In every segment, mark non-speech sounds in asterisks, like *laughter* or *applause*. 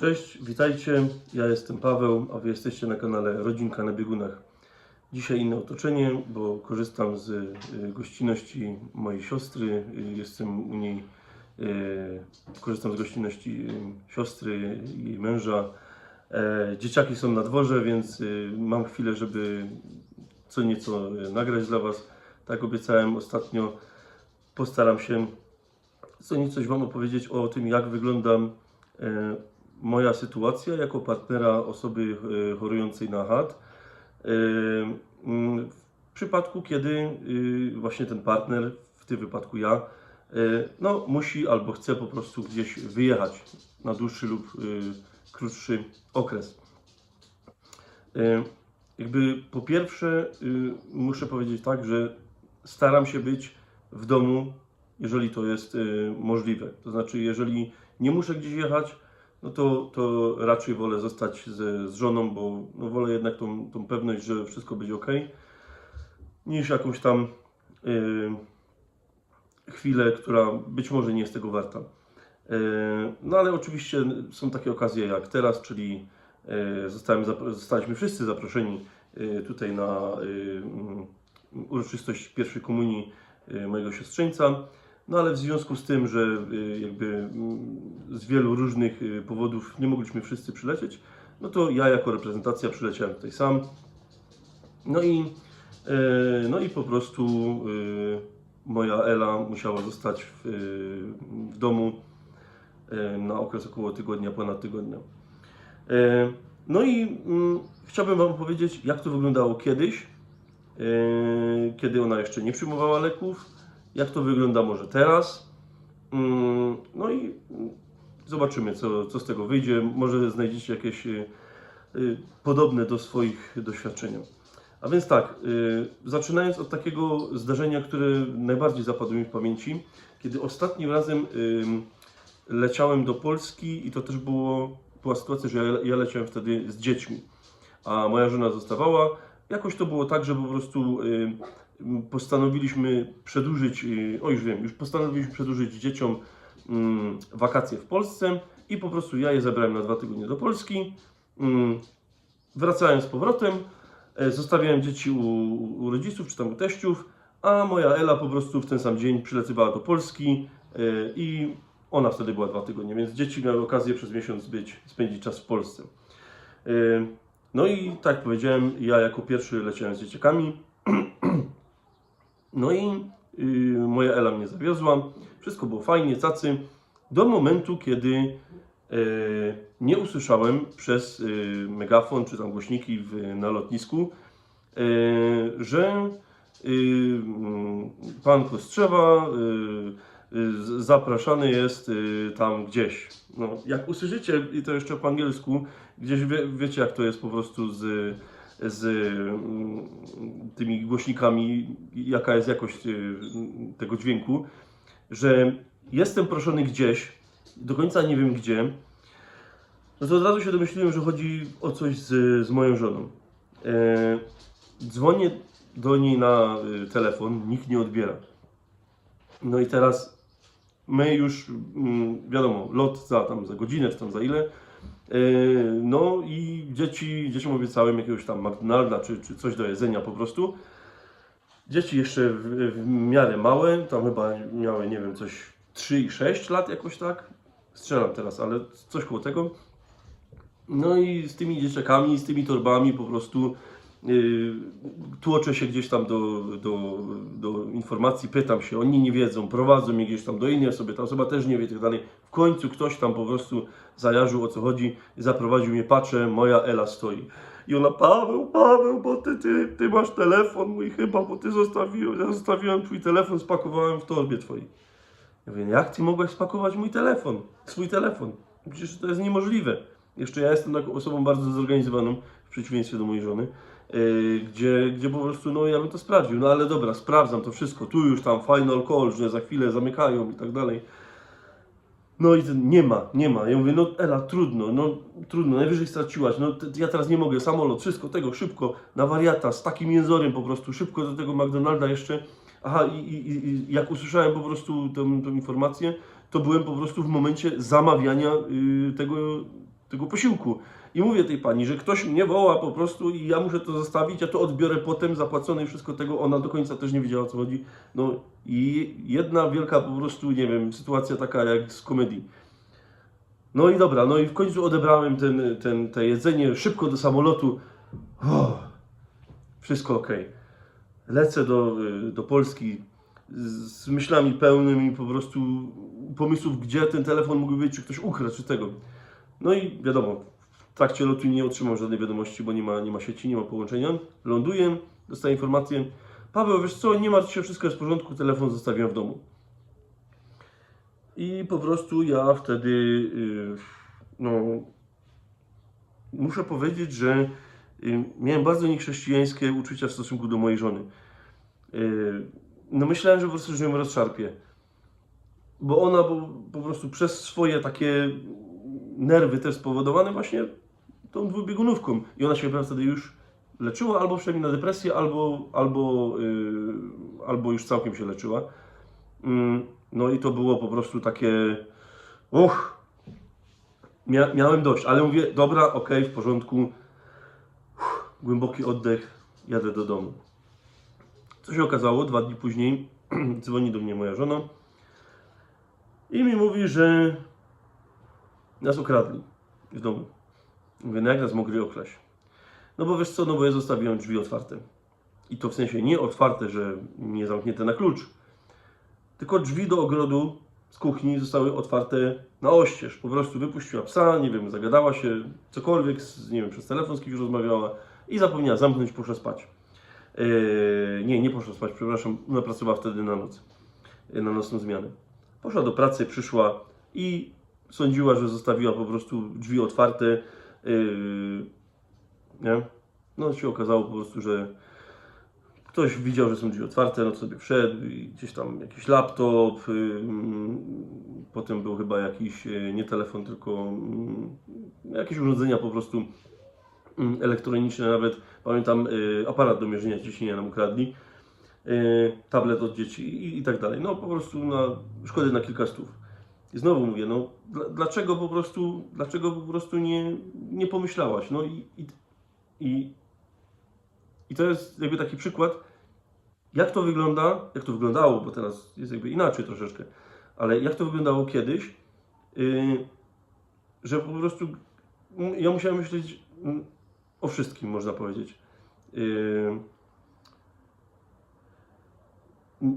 Cześć, witajcie. Ja jestem Paweł, a wy jesteście na kanale Rodzinka na biegunach. Dzisiaj inne otoczenie, bo korzystam z y, gościnności mojej siostry. Jestem u niej, y, korzystam z gościnności y, siostry i jej męża. E, Dzieciaki są na dworze, więc mam chwilę, żeby co nieco nagrać dla Was. Tak obiecałem ostatnio. Postaram się co nieco Wam opowiedzieć o tym, jak wygląda e, moja sytuacja jako partnera osoby e, chorującej na HAD. E, mm, W przypadku, kiedy y, właśnie ten partner, w tym wypadku ja, e, no, musi albo chce po prostu gdzieś wyjechać na dłuższy lub krótszy okres. E, Jakby po pierwsze, muszę powiedzieć tak, że staram się być w domu, jeżeli to jest możliwe. To znaczy, jeżeli nie muszę gdzieś jechać, no to, to raczej wolę zostać z, z żoną, bo no wolę jednak tą, tą pewność, że wszystko będzie ok, niż jakąś tam y, chwilę, która być może nie jest tego warta. Y, no ale oczywiście są takie okazje jak teraz, czyli y, zostałem, zostaliśmy wszyscy zaproszeni y, tutaj na y, mm, uroczystość pierwszej komunii y, mojego siostrzeńca. No ale w związku z tym, że y, jakby z wielu różnych y, powodów nie mogliśmy wszyscy przylecieć, no to ja jako reprezentacja przyleciałem tutaj sam. No i, y, no i po prostu moja Ela musiała zostać w, w domu na okres około tygodnia, ponad tygodnia. No i mm, chciałbym Wam powiedzieć, jak to wyglądało kiedyś, kiedy ona jeszcze nie przyjmowała leków, jak to wygląda może teraz. Mm, No i zobaczymy, co, co z tego wyjdzie. Może znajdziecie jakieś e, e, podobne do swoich doświadczenia. A więc tak, e, zaczynając od takiego zdarzenia, które najbardziej zapadło mi w pamięci, kiedy ostatnim razem leciałem do Polski i to też było, była sytuacja, że ja, ja leciałem wtedy z dziećmi, a moja żona zostawała. Jakoś to było tak, że po prostu y, postanowiliśmy przedłużyć, y, o już wiem, już postanowiliśmy przedłużyć dzieciom ym, wakacje w Polsce i po prostu ja je zabrałem na dwa tygodnie do Polski. Ym, Wracałem z powrotem, e, zostawiałem dzieci u, rodziców czy tam u teściów, a moja Ela po prostu w ten sam dzień przylecywała do Polski e, i ona wtedy była dwa tygodnie, więc dzieci miały okazję przez miesiąc być, spędzić czas w Polsce. E, No i tak powiedziałem, ja jako pierwszy leciałem z dzieciakami. No i y, moja Ela mnie zawiozła. Wszystko było fajnie, cacy. Do momentu, kiedy e, nie usłyszałem przez y, megafon czy tam głośniki w, na lotnisku, e, że y, mm, pan Kostrzewa y, zapraszany jest tam gdzieś. No, jak usłyszycie, i to jeszcze po angielsku, gdzieś wie, wiecie jak to jest po prostu z, z mm, tymi głośnikami, jaka jest jakość y, tego dźwięku, że jestem proszony gdzieś, do końca nie wiem gdzie, no to od razu się domyśliłem, że chodzi o coś z, z moją żoną. E, dzwonię do niej na y, telefon, nikt nie odbiera. No i teraz my już, mm, wiadomo, lot za tam za godzinę, czy tam za ile. E, no i dzieci, dzieciom obiecałem jakiegoś tam McDonalda, czy, czy coś do jedzenia po prostu. Dzieci jeszcze w, w miarę małe, tam chyba miały, nie wiem, coś 3 i 6 lat jakoś tak. Strzelam teraz, ale coś koło tego. No i z tymi dzieciakami, z tymi torbami po prostu tłoczę się gdzieś tam do, do, do informacji, pytam się, oni nie wiedzą, prowadzą mnie gdzieś tam do innej osoby, ta osoba też nie wie tak dalej. W końcu ktoś tam po prostu zajarzył o co chodzi, zaprowadził mnie, patrzę, moja Ela stoi. I ona, Paweł, Paweł, bo ty, ty, ty masz telefon mój chyba, bo ty zostawiłem, ja zostawiłem twój telefon, spakowałem w torbie twojej. Ja mówię, jak ty mogłeś spakować mój telefon, swój telefon? Przecież to jest niemożliwe. Jeszcze ja jestem taką osobą bardzo zorganizowaną, w przeciwieństwie do mojej żony, gdzie, gdzie po prostu, no ja bym to sprawdził, no ale dobra, sprawdzam to wszystko, tu już tam final call, że za chwilę zamykają i tak dalej. No i nie ma, nie ma. Ja mówię, no Ela, trudno, no trudno, najwyżej straciłaś, no ja teraz nie mogę, samolot, wszystko tego, szybko, na wariata, z takim jęzorem po prostu, szybko do tego McDonalda jeszcze. Aha, i, i, i- jak usłyszałem po prostu tę, tę informację, to byłem po prostu w momencie zamawiania y, tego tego posiłku. I mówię tej pani, że ktoś mnie woła po prostu i ja muszę to zostawić, ja to odbiorę potem, zapłacone i wszystko tego. Ona do końca też nie wiedziała o co chodzi. No i jedna wielka po prostu, nie wiem, sytuacja taka jak z komedii. No i dobra, no i w końcu odebrałem ten, ten, te jedzenie szybko do samolotu. Uff, wszystko ok. Lecę do, y, do Polski z myślami pełnymi po prostu pomysłów, gdzie ten telefon mógł być, czy ktoś ukradł, czy tego. No i wiadomo, w trakcie lotu nie otrzymam żadnej wiadomości, bo nie ma, nie ma sieci, nie ma połączenia. Ląduję, dostaję informację. Paweł, wiesz co, nie martw się, wszystko jest w porządku, telefon zostawiłem w domu. I po prostu ja wtedy, y, no, muszę powiedzieć, że y, miałem bardzo niechrześcijańskie uczucia w stosunku do mojej żony. Y, No myślałem, że po prostu że ją rozszarpię. Bo ona po, po prostu przez swoje takie nerwy też spowodowane właśnie tą dwubiegunówką. I ona się wtedy już leczyła, albo przynajmniej na depresję, albo, albo, yy, albo już całkiem się leczyła. Mm, No i to było po prostu takie. Uch! Mia, miałem dość, ale mówię, dobra, okej, w porządku. Uff, głęboki oddech, jadę do domu. Co się okazało, dwa dni później *clears throat* dzwoni do mnie moja żona i mi mówi, że nas okradli w domu. Mówię, no jak nas mogli okraść? No bo wiesz co, no bo ja zostawiłem drzwi otwarte. I to w sensie nie otwarte, że nie zamknięte na klucz, tylko drzwi do ogrodu z kuchni zostały otwarte na oścież. Po prostu wypuściła psa, nie wiem, zagadała się, cokolwiek, z, nie wiem, przez telefon z kimś rozmawiała i zapomniała zamknąć, poszła spać. Yy, nie, nie poszła spać, przepraszam, ona pracowała wtedy na noc, yy, na nocną zmianę. Poszła do pracy, przyszła i sądziła, że zostawiła po prostu drzwi otwarte. Yy, nie? No się okazało po prostu, że ktoś widział, że są drzwi otwarte, no to sobie wszedł i gdzieś tam jakiś laptop, ym, potem był chyba jakiś, yy, nie telefon, tylko ym, jakieś urządzenia po prostu ym, elektroniczne nawet. Pamiętam yy, aparat do mierzenia ciśnienia nam ukradli, yy, tablet od dzieci i, i tak dalej. No po prostu na szkody na kilka stów. I znowu mówię, no dla- dlaczego po prostu, dlaczego po prostu nie, nie pomyślałaś? No i, i, i, i to jest jakby taki przykład, jak to wygląda, jak to wyglądało, bo teraz jest jakby inaczej troszeczkę, ale jak to wyglądało kiedyś, yy, że po prostu ja musiałem myśleć o wszystkim, można powiedzieć. Yy,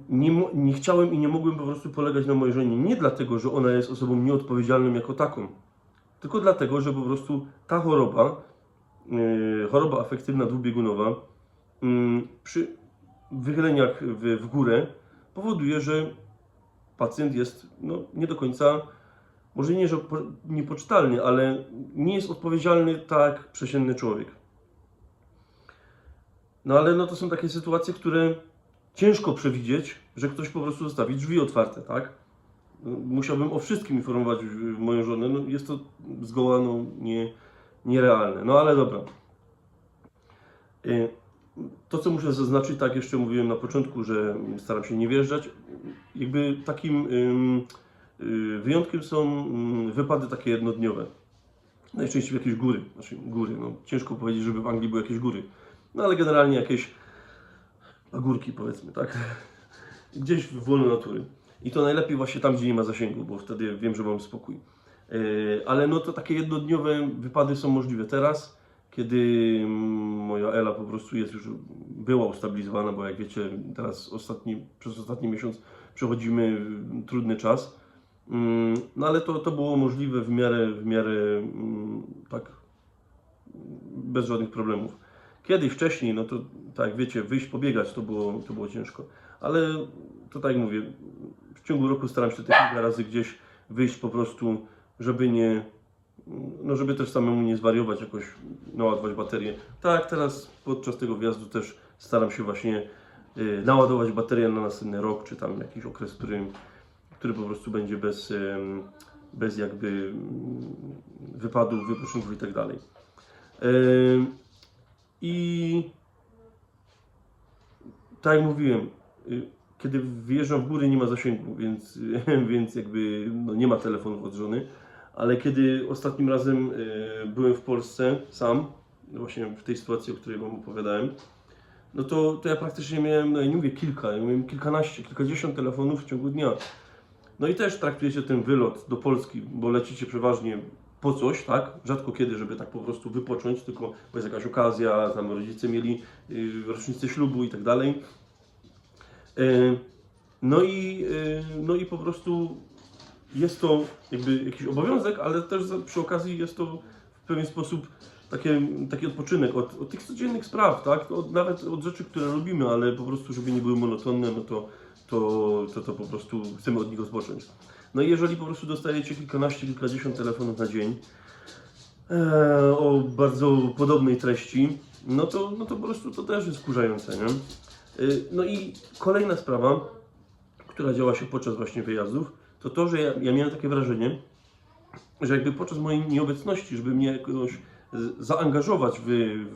nie, nie chciałem i nie mogłem po prostu polegać na mojej żonie. Nie dlatego, że ona jest osobą nieodpowiedzialną jako taką, tylko dlatego, że po prostu ta choroba, yy, choroba afektywna dwubiegunowa, yy, przy wychyleniach w, w górę powoduje, że pacjent jest no, nie do końca, może nie, że po, niepoczytalny, ale nie jest odpowiedzialny tak jak przeciętny człowiek. No ale no, to są takie sytuacje, które ciężko przewidzieć, że ktoś po prostu zostawi drzwi otwarte, tak? Musiałbym o wszystkim informować y, moją żonę. No, jest to zgoła no, nie, nierealne. No ale dobra. Y, To, co muszę zaznaczyć, tak jeszcze mówiłem na początku, że staram się nie wjeżdżać. Jakby takim y, wyjątkiem są ym, wypady takie jednodniowe. Najczęściej jakieś góry. Znaczy góry, no ciężko powiedzieć, żeby w Anglii były jakieś góry. No ale generalnie jakieś pagórki powiedzmy, tak? *laughs* Gdzieś w wolnej natury. I to najlepiej właśnie tam, gdzie nie ma zasięgu, bo wtedy wiem, że mam spokój. Yy, Ale no to takie jednodniowe wypady są możliwe teraz, kiedy moja Ela po prostu jest już, była ustabilizowana, bo jak wiecie, teraz ostatni, przez ostatni miesiąc przechodzimy trudny czas. Mm, No ale to, to było możliwe w miarę, w miarę mm, tak bez żadnych problemów. Kiedyś wcześniej, no to tak wiecie, wyjść pobiegać to było, to było ciężko. Ale to tak mówię, w ciągu roku staram się te kilka razy gdzieś wyjść po prostu, żeby nie, no żeby też samemu nie zwariować, jakoś naładować baterię. Tak, teraz podczas tego wjazdu też staram się właśnie y, naładować baterię na następny rok, czy tam jakiś okres, który, który po prostu będzie bez, ym, bez jakby ym, wypadów, wypoczynków i tak dalej. I tak jak mówiłem, y, kiedy wyjeżdżam w góry nie ma zasięgu, więc, *laughs* więc jakby no nie ma telefonów od żony, ale kiedy ostatnim razem y, byłem w Polsce sam, właśnie w tej sytuacji, o której Wam opowiadałem, no to, to ja praktycznie miałem, no nie mówię kilka, ja miałem kilkanaście, kilkadziesiąt telefonów w ciągu dnia. No i też traktujecie ten wylot do Polski, bo lecicie przeważnie po coś, tak? Rzadko kiedy, żeby tak po prostu wypocząć, tylko bo jest jakaś okazja, tam rodzice mieli y, rocznicę ślubu i tak dalej. Y, No i, y, no i po prostu jest to jakby jakiś obowiązek, ale też przy okazji jest to w pewien sposób takie, taki odpoczynek od, od tych codziennych spraw, tak? Od, nawet od rzeczy, które lubimy, ale po prostu, żeby nie były monotonne, no to, to, to, to po prostu chcemy od nich odpocząć. No i jeżeli po prostu dostajecie kilkanaście, kilkadziesiąt telefonów na dzień e, o bardzo podobnej treści, no to, no to po prostu to też jest wkurzające, nie? Y, No i kolejna sprawa, która działa się podczas właśnie wyjazdów, to to, że ja, ja miałem takie wrażenie, że jakby podczas mojej nieobecności, żeby mnie jakoś zaangażować w,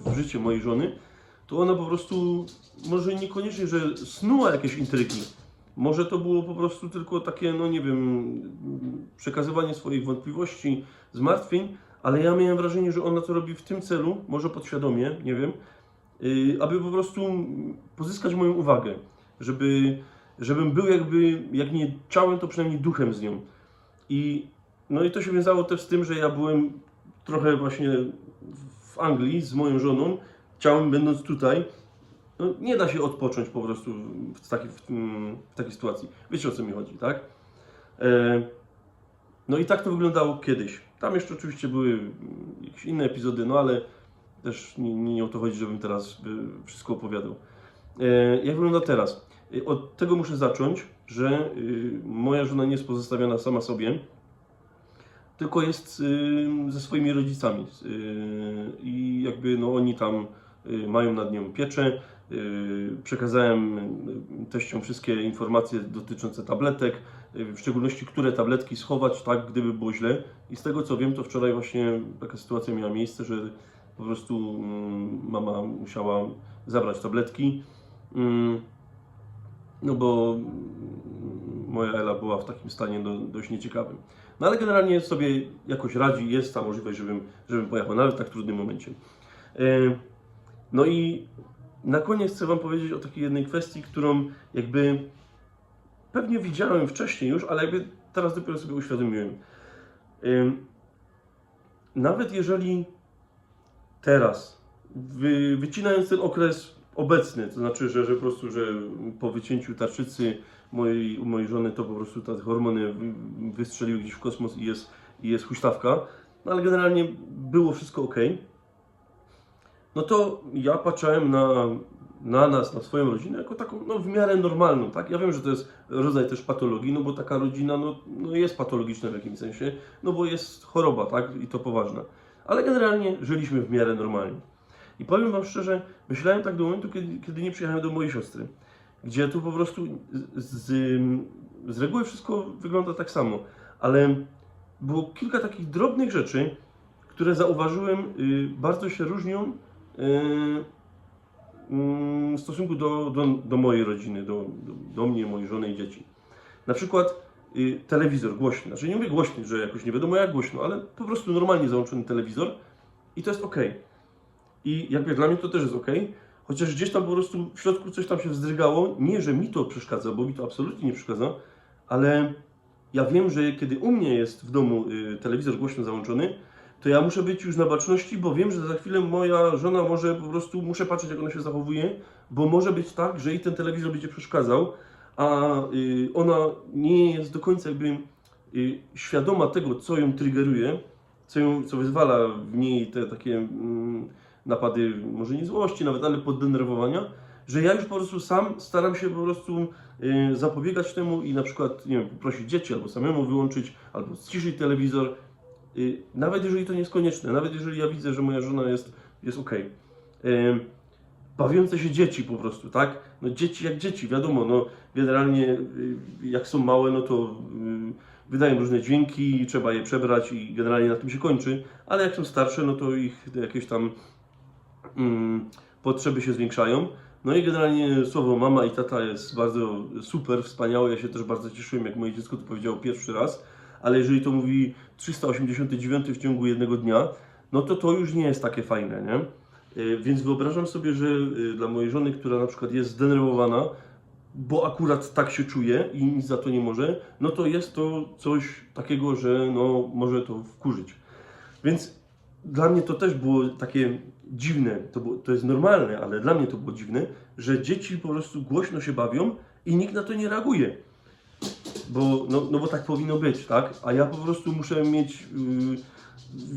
w życie mojej żony, to ona po prostu może niekoniecznie, że snuła jakieś intrygi. Może to było po prostu tylko takie, no nie wiem, przekazywanie swoich wątpliwości, zmartwień, ale ja miałem wrażenie, że ona to robi w tym celu, może podświadomie, nie wiem, yy, aby po prostu pozyskać moją uwagę, żeby, żebym był jakby, jak nie ciałem, to przynajmniej duchem z nią. I, no i to się wiązało też z tym, że ja byłem trochę właśnie w Anglii z moją żoną, ciałem będąc tutaj, no nie da się odpocząć po prostu w, taki, w, tym- w takiej sytuacji. Wiecie o co mi chodzi, tak? E, no i tak to wyglądało kiedyś. Tam jeszcze oczywiście były mm, jakieś inne epizody, no ale też nie, nie o to chodzi, żebym teraz y, wszystko opowiadał. E, jak wygląda teraz? E, Od tego muszę zacząć, że y, moja żona nie jest pozostawiona sama sobie, tylko jest y, ze swoimi rodzicami. I jakby no, oni tam mają nad nią pieczę. Y, Przekazałem y, teściom wszystkie informacje dotyczące tabletek, y, w szczególności które tabletki schować, tak, gdyby było źle. I z tego co wiem, to wczoraj właśnie taka sytuacja miała miejsce, że po prostu mm, mama musiała zabrać tabletki. Mm, No bo mm, moja Ela była w takim stanie do, dość nieciekawym. No ale generalnie sobie jakoś radzi, jest ta możliwość, żebym, żebym pojechał, nawet w tak trudnym momencie. No i na koniec chcę Wam powiedzieć o takiej jednej kwestii, którą jakby pewnie widziałem wcześniej już, ale jakby teraz dopiero sobie uświadomiłem. Nawet jeżeli teraz, wy, wycinając ten okres obecny, to znaczy, że, że po prostu, że po wycięciu tarczycy mojej, mojej żony to po prostu te hormony wy- wystrzeliły gdzieś w kosmos i jest, i jest huśtawka, no ale generalnie było wszystko ok no to ja patrzyłem na, na nas, na swoją rodzinę jako taką no, w miarę normalną, tak? Ja wiem, że to jest rodzaj też patologii, no bo taka rodzina no, no jest patologiczna w jakimś sensie, no bo jest choroba, tak? I to poważna. Ale generalnie żyliśmy w miarę normalnie. I powiem Wam szczerze, myślałem tak do momentu, kiedy, kiedy nie przyjechałem do mojej siostry, gdzie tu po prostu z, z, z reguły wszystko wygląda tak samo, ale było kilka takich drobnych rzeczy, które zauważyłem, y, bardzo się różnią w stosunku do, do, do mojej rodziny, do, do, do mnie, mojej żony i dzieci. Na przykład y, telewizor głośny. Znaczy nie mówię głośny, że jakoś nie wiadomo jak głośno, ale po prostu normalnie załączony telewizor i to jest ok. I jakby dla mnie to też jest ok, chociaż gdzieś tam po prostu w środku coś tam się wzdrygało. Nie, że mi to przeszkadza, bo mi to absolutnie nie przeszkadza, ale ja wiem, że kiedy u mnie jest w domu y, telewizor głośno załączony, to ja muszę być już na baczności, bo wiem, że za chwilę moja żona może po prostu, muszę patrzeć jak ona się zachowuje, bo może być tak, że i ten telewizor będzie przeszkadzał, a y, ona nie jest do końca jakby y, świadoma tego, co ją triggeruje, co, ją, co wyzwala w niej te takie mm, napady, może nie złości nawet, ale poddenerwowania, że ja już po prostu sam staram się po prostu y, zapobiegać temu i na przykład, nie wiem, poprosić dzieci albo samemu wyłączyć, albo ściszyć telewizor, nawet jeżeli to nie jest konieczne, nawet jeżeli ja widzę, że moja żona jest, jest ok. Bawiące się dzieci po prostu, tak? No dzieci jak dzieci, wiadomo, no generalnie y, jak są małe, no to y, wydają różne dźwięki, trzeba je przebrać i generalnie na tym się kończy, ale jak są starsze, no to ich jakieś tam mm, potrzeby się zwiększają. No i generalnie słowo mama i tata jest bardzo super, wspaniałe. Ja się też bardzo cieszyłem, jak moje dziecko to powiedziało pierwszy raz. Ale jeżeli to mówi 389 w ciągu jednego dnia, no to to już nie jest takie fajne, nie? Y, Więc wyobrażam sobie, że y, dla mojej żony, która na przykład jest zdenerwowana, bo akurat tak się czuje i nic za to nie może, no to jest to coś takiego, że no, może to wkurzyć. Więc dla mnie to też było takie dziwne, to, było, to jest normalne, ale dla mnie to było dziwne, że dzieci po prostu głośno się bawią i nikt na to nie reaguje. Bo, no, no bo tak powinno być, tak? A ja po prostu muszę mieć yy,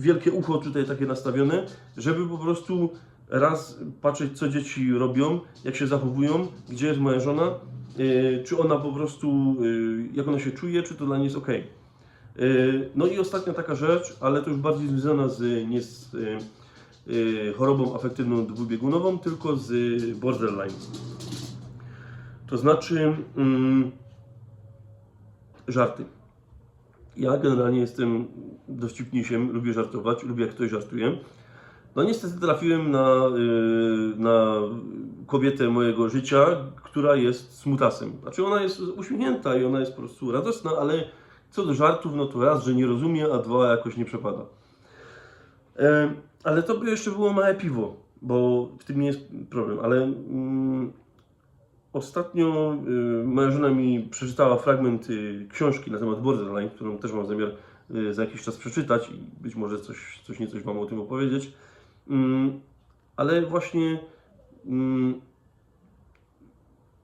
wielkie ucho tutaj takie nastawione, żeby po prostu raz patrzeć, co dzieci robią, jak się zachowują, gdzie jest moja żona, yy, czy ona po prostu, yy, jak ona się czuje, czy to dla niej jest ok. No i ostatnia taka rzecz, ale to już bardziej związana z, nie z yy, yy, chorobą afektywną dwubiegunową, tylko z borderline. To znaczy mm, żarty. Ja generalnie jestem dowcipnisiem, lubię żartować, lubię jak ktoś żartuje. No niestety trafiłem na, yy, na kobietę mojego życia, która jest smutasem. Znaczy ona jest uśmiechnięta i ona jest po prostu radosna, ale co do żartów, no to raz, że nie rozumie, a dwa, jakoś nie przepada. E, ale to by jeszcze było małe piwo, bo w tym nie jest problem, ale mm, ostatnio y, moja żona mi przeczytała fragment y, książki na temat borderline, którą też mam zamiar y, za jakiś czas przeczytać i być może coś, coś niecoś Wam o tym opowiedzieć. Mm, ale właśnie mm,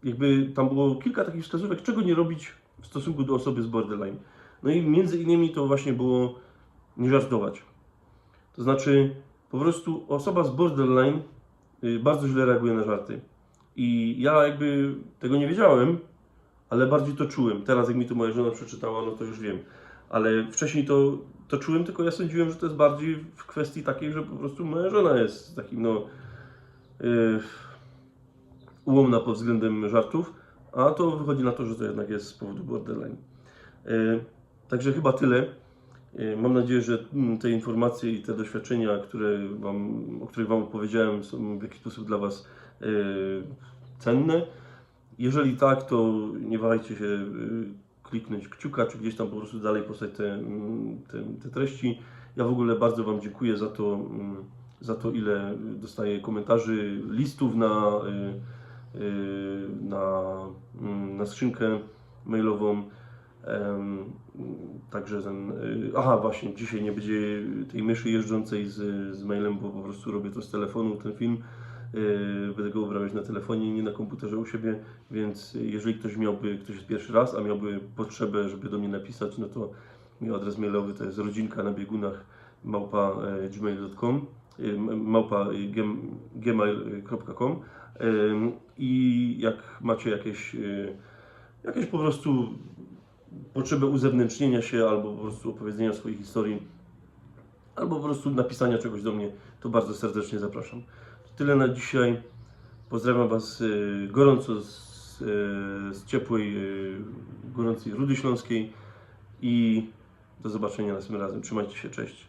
jakby tam było kilka takich wskazówek, czego nie robić w stosunku do osoby z borderline. No i między innymi to właśnie było nie żartować. To znaczy, po prostu osoba z borderline bardzo źle reaguje na żarty. I ja jakby tego nie wiedziałem, ale bardziej to czułem. Teraz jak mi to moja żona przeczytała, no to już wiem. Ale wcześniej to, to czułem, tylko ja sądziłem, że to jest bardziej w kwestii takiej, że po prostu moja żona jest takim no yy, ułomna pod względem żartów, a to wychodzi na to, że to jednak jest z powodu borderline. Yy, Także chyba tyle. Yy, Mam nadzieję, że mm, te informacje i te doświadczenia, które wam, o których Wam opowiedziałem, są w jakiś sposób dla Was yy, cenne. Jeżeli tak, to nie wahajcie się yy, kliknąć kciuka, czy gdzieś tam po prostu dalej postać te, mm, te, te treści. Ja w ogóle bardzo Wam dziękuję za to, mm, za to ile dostaję komentarzy, listów na, yy, yy, na, mm, na skrzynkę mailową. Także ten. y, Aha, właśnie, dzisiaj nie będzie tej myszy jeżdżącej z, z mailem, bo po prostu robię to z telefonu, ten film. Y, Będę go obrabiać na telefonie, nie na komputerze u siebie, więc jeżeli ktoś miałby, ktoś jest pierwszy raz, a miałby potrzebę, żeby do mnie napisać, no to adres mailowy to jest rodzinka na biegunach małpa e, gmail.com m- małpa gem- gmail.com i jak macie jakieś jakieś po prostu potrzebę uzewnętrznienia się albo po prostu opowiedzenia swojej historii, albo po prostu napisania czegoś do mnie, to bardzo serdecznie zapraszam. Tyle na dzisiaj. Pozdrawiam Was y, gorąco z, y, z ciepłej, y, gorącej Rudy Śląskiej i do zobaczenia następnym razem. Trzymajcie się, cześć.